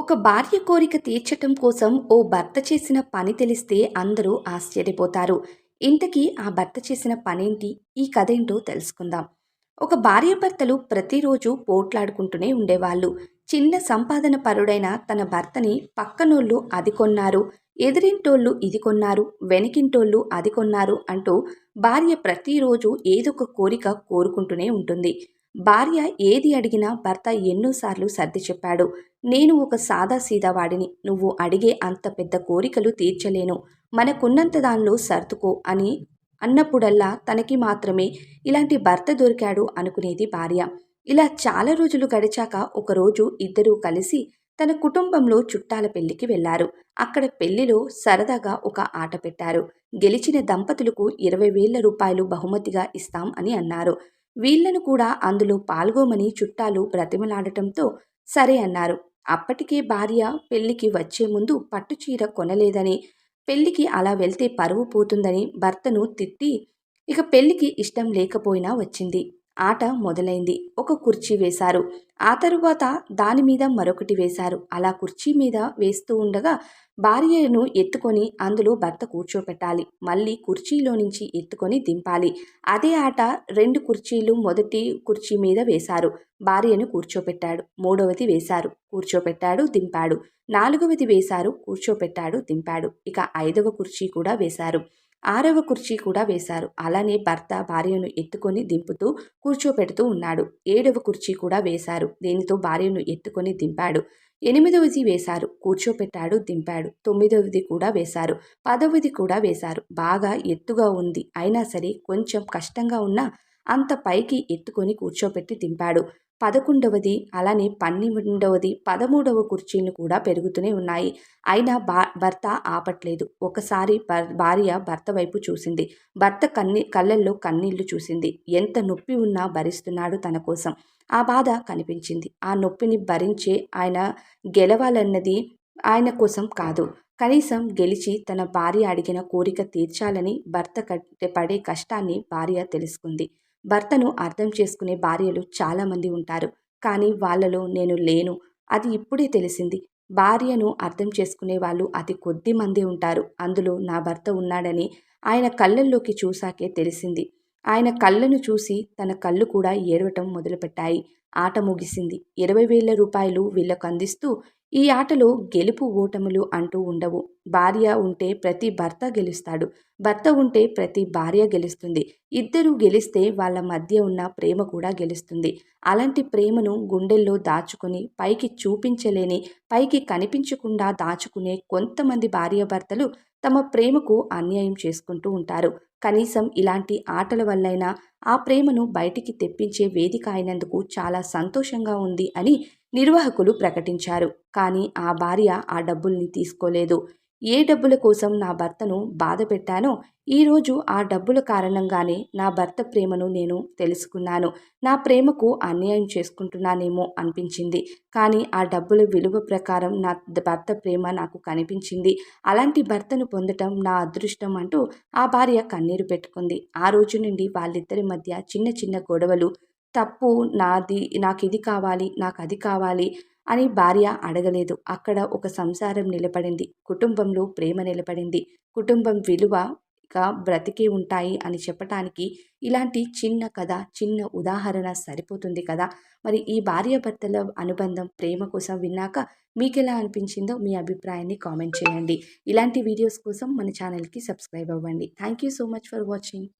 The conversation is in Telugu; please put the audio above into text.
ఒక భార్య కోరిక తీర్చటం కోసం ఓ భర్త చేసిన పని తెలిస్తే అందరూ ఆశ్చర్యపోతారు. ఇంతకీ ఆ భర్త చేసిన పనేంటి? ఈ కథ ఏంటో తెలుసుకుందాం. ఒక భార్యాభర్తలు ప్రతిరోజు పోట్లాడుకుంటూనే ఉండేవాళ్ళు. చిన్న సంపాదన పరుడైన తన భర్తని పక్కనోళ్ళు అది కొన్నారు ఎదిరింటోళ్ళు ఇది కొన్నారు వెనకింటోళ్ళు అది కొన్నారు అంటూ భార్య ప్రతిరోజు ఏదొక కోరిక కోరుకుంటూనే ఉంటుంది. భార్య ఏది అడిగినా భర్త ఎన్నోసార్లు సర్ది చెప్పాడు. నేను ఒక సాదా సీదా వాడిని. నువ్వు అడిగే అంత పెద్ద కోరికలు తీర్చలేను. మనకున్నంత దానిలో సర్దుకో అని అన్నప్పుడల్లా తనకి మాత్రమే ఇలాంటి భర్త దొరికాడు అనుకునేది భార్య. ఇలా చాలా రోజులు గడిచాక ఒకరోజు ఇద్దరూ కలిసి తన కుటుంబంలో చుట్టాల పెళ్ళికి వెళ్ళారు. అక్కడ పెళ్ళిలో సరదాగా ఒక ఆట పెట్టారు. గెలిచిన దంపతులకు ఇరవై వేల రూపాయలు బహుమతిగా ఇస్తాం అని అన్నారు. వీళ్ళను కూడా అందులో పాల్గొమని చుట్టాలు బ్రతిమలాడటంతో సరే అన్నారు. అప్పటికే భార్య పెళ్ళికి వచ్చే ముందు పట్టుచీర కొనలేదని పెళ్ళికి అలా వెళ్తే పరువు పోతుందని భర్తను తిట్టి ఇక పెళ్ళికి ఇష్టం లేకపోయినా వచ్చింది. ఆట మొదలైంది. ఒక కుర్చీ వేశారు. ఆ తరువాత దాని మీద మరొకటి వేశారు. అలా కుర్చీ మీద వేస్తూ ఉండగా భార్యను ఎత్తుకొని అందులో భర్త కూర్చోపెట్టాలి. మళ్ళీ కుర్చీలో నుంచి ఎత్తుకొని దింపాలి. అదే ఆట రెండు కుర్చీలు మొదటి కుర్చీ మీద వేశారు. భార్యను కూర్చోపెట్టాడు. మూడవది వేశారు. కూర్చోపెట్టాడు దింపాడు. నాలుగవది వేశారు. కూర్చోపెట్టాడు దింపాడు. ఇక ఐదవ కుర్చీ కూడా వేశారు. ఆరవ కుర్చీ కూడా వేశారు. అలానే భర్త భార్యను ఎత్తుకొని దింపుతూ కూర్చోపెడుతూ ఉన్నాడు. ఏడవ కుర్చీ కూడా వేశారు. దీనితో భార్యను ఎత్తుకొని దింపాడు? ఎనిమిదవది వేశారు. కూర్చోపెట్టాడు దింపాడు. తొమ్మిదవది కూడా వేశారు. పదవది కూడా వేశారు. బాగా ఎత్తుగా ఉంది. అయినా సరే కొంచెం కష్టంగా ఉన్నా అంత పైకి ఎత్తుకొని కూర్చోపెట్టి దింపాడు. పదకొండవది అలానే పన్నెండవది పదమూడవ కుర్చీలు కూడా పెరుగుతూనే ఉన్నాయి. అయినా భా భర్త ఆపట్లేదు. ఒకసారి భార్య భర్త వైపు చూసింది. భర్త కన్ని కళ్ళల్లో కన్నీళ్ళు చూసింది. ఎంత నొప్పి ఉన్నా భరిస్తున్నాడు తన కోసం. ఆ బాధ కనిపించింది. ఆ నొప్పిని భరించే ఆయన గెలవాలన్నది ఆయన కోసం కాదు. కనీసం గెలిచి తన భార్య అడిగిన కోరిక తీర్చాలని భర్త పడే కష్టాన్ని భార్య తెలుసుకుంది. భర్తను అర్థం చేసుకునే భార్యలు చాలామంది ఉంటారు. కానీ వాళ్ళలో నేను లేను. అది ఇప్పుడే తెలిసింది. భార్యను అర్థం చేసుకునే వాళ్ళు అతి కొద్ది మంది ఉంటారు. అందులో నా భర్త ఉన్నాడని ఆయన కళ్ళల్లోకి చూశాకే తెలిసింది. ఆయన కళ్ళను చూసి తన కళ్ళు కూడా ఏడవటం మొదలుపెట్టాయి. ఆట ముగిసింది. ఇరవై వేల రూపాయలు వీళ్ళకు అందిస్తూ ఈ ఆటలో గెలుపు ఓటములు అంటూ ఉండవు. భార్య ఉంటే ప్రతి భర్త గెలుస్తాడు. భర్త ఉంటే ప్రతి భార్య గెలుస్తుంది. ఇద్దరూ గెలిస్తే వాళ్ళ మధ్య ఉన్న ప్రేమ కూడా గెలుస్తుంది. అలాంటి ప్రేమను గుండెల్లో దాచుకుని పైకి చూపించలేని పైకి కనిపించకుండా దాచుకునే కొంతమంది భార్యాభర్తలు తమ ప్రేమకు అన్యాయం చేసుకుంటూ ఉంటారు. కనీసం ఇలాంటి ఆటల వల్లైనా ఆ ప్రేమను బయటికి తెప్పించే వేదిక అయినందుకు చాలా సంతోషంగా ఉంది అని నిర్వాహకులు ప్రకటించారు. కానీ ఆ భార్య ఆ డబ్బుల్ని తీసుకోలేదు. ఏ డబ్బుల కోసం నా భర్తను బాధ పెట్టానో ఈరోజు ఆ డబ్బుల కారణంగానే నా భర్త ప్రేమను నేను తెలుసుకున్నాను. నా ప్రేమకు అన్యాయం చేసుకుంటున్నానేమో అనిపించింది. కానీ ఆ డబ్బుల విలువ ప్రకారం నా భర్త ప్రేమ నాకు కనిపించింది. అలాంటి భర్తను పొందటం నా అదృష్టం అంటూ ఆ భార్య కన్నీరు పెట్టుకుంది. ఆ రోజు నుండి వాళ్ళిద్దరి మధ్య చిన్న చిన్న గొడవలు తప్పు నాది నాకు ఇది కావాలి నాకు అది కావాలి అని భార్య అడగలేదు. అక్కడ ఒక సంసారం నిలబడింది. కుటుంబంలో ప్రేమ నిలబడింది. కుటుంబం విలువగా బ్రతికే ఉంటాయి అని చెప్పటానికి ఇలాంటి చిన్న కథ చిన్న ఉదాహరణ సరిపోతుంది కదా? మరి ఈ భార్యాభర్తల అనుబంధం ప్రేమ కోసం విన్నాక మీకు ఎలా అనిపించిందో మీ అభిప్రాయాన్ని కామెంట్ చేయండి. ఇలాంటి వీడియోస్ కోసం మన ఛానల్కి సబ్స్క్రైబ్ అవ్వండి. Thank you so much for watching.